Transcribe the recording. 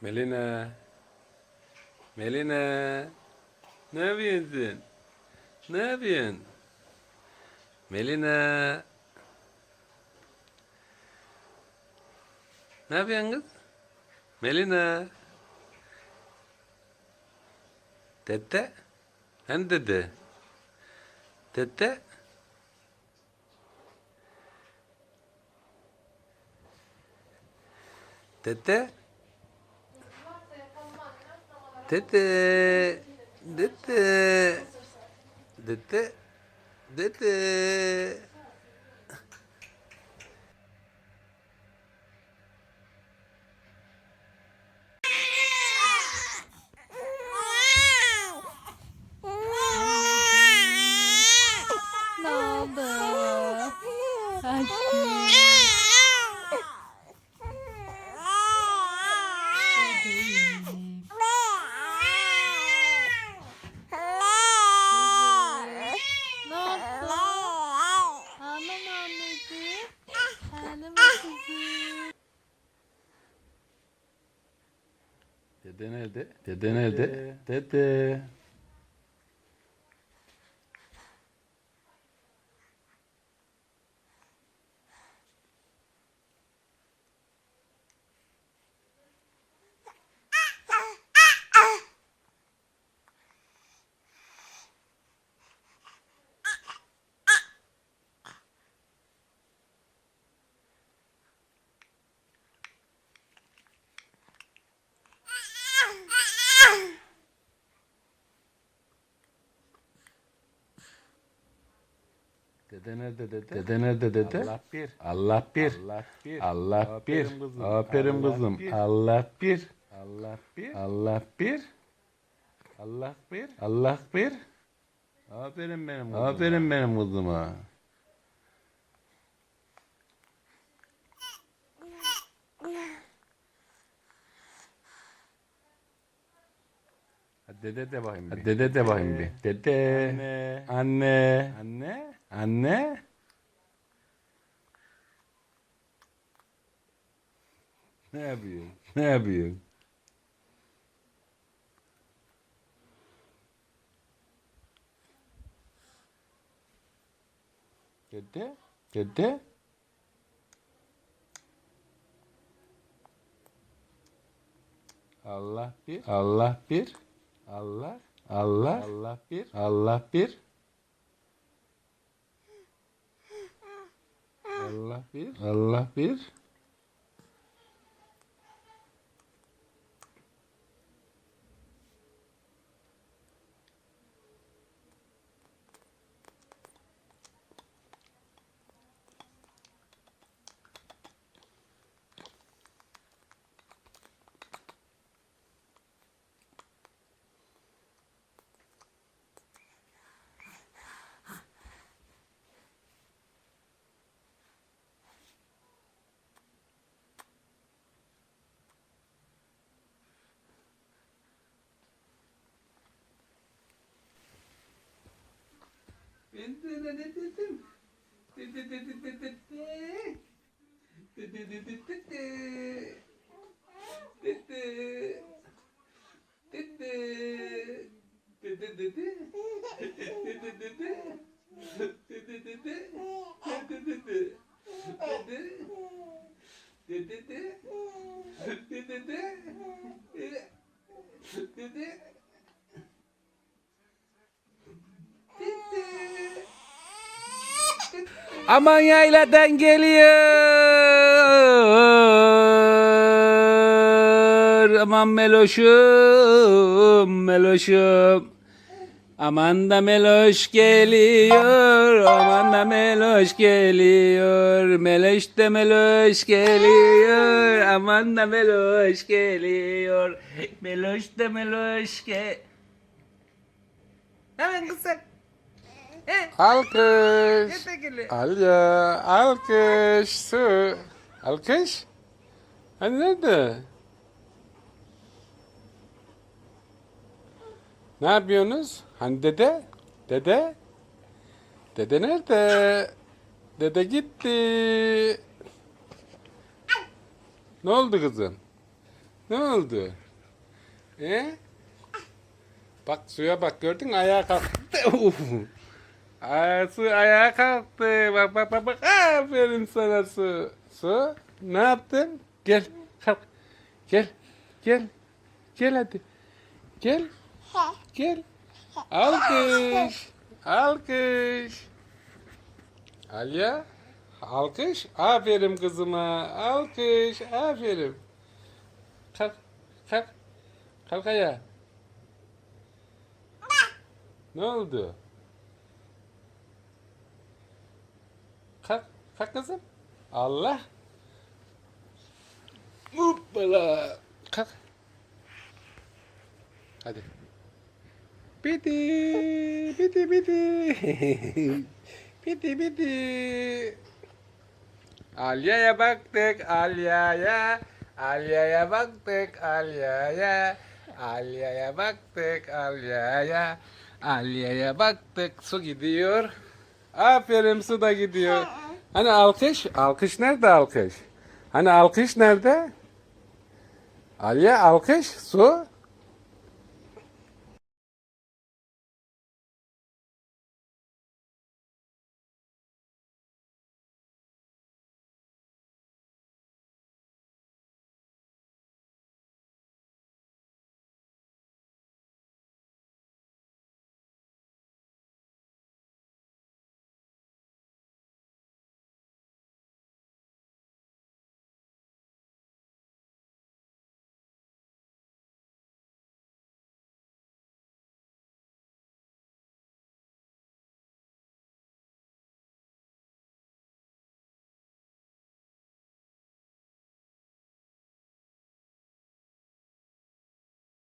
Melina. Melina. Ne yapıyorsun? Ne yapıyorsun? Melina. Ne yapıyorsun kız? Melina. Dede. Hani dede? Dede. Dede. Dede. Dede. Dede. Dede. Ne oldu? Aşkım. Bebeğim. Ne oldu? Ağlama anneciğim. Ağlama kızım. Dede nerede? Dede nerede? Dede. Dede nerede dede? Dede nerede dede? Allah bir. Allah bir. Allah bir. Allah bir. Aferin kızım. Aferin kızım. Allah bir. Allah bir. Allah bir. Allah bir. Allah bir. Aferin benim kızıma. Aferin benim kızıma. Dede de bakayım bir. Dede de bakayım bir. Dede. Anne. Anne. Anne. Anne. Ne yapıyorsun? Ne yapıyorsun? Dede. Dede. Allah bir. Allah bir. Allah. Allah. Allah bir. Allah bir. Allah bir. Allah bir. Did it? Aman yayladan geliyor. Aman meloşum, meloşum. Aman da meloş geliyor. Aman da meloş geliyor. Meloş da meloş geliyor. Aman da meloş geliyor. Meloş da meloş ge... Hemen kızım. Alkış. Alya, alkış, su. Alkış. Hani nerede? Ne yapıyorsunuz? Hani dede? Dede? Dede nerede? Dede gitti. Ne oldu kızım? Ne oldu? E? Bak suya bak gördün mü ayağa kalktı. Aa, su ayağa kalktı. Bak bak bak bak. Aferin sana su. Su ne yaptın? Gel kalk. Gel. Gel. Gel hadi. Gel. Gel. Alkış. Alkış. Alya. Alkış. Aferin kızıma. Alkış. Aferin. Kalk. Kalk. Kalk ayağa. Ne oldu? Kalk. Kalk kızım. Allah. Hoppala. Kalk. Hadi. Biti. Biti biti. biti biti. Alya'ya baktık Alya'ya. Alya'ya baktık Alya'ya. Alya'ya baktık Alya'ya. Alya'ya baktık su gidiyor. Aferin su da gidiyor. Hani alkış? Alkış nerede alkış? Hani alkış nerede? Alya alkış su.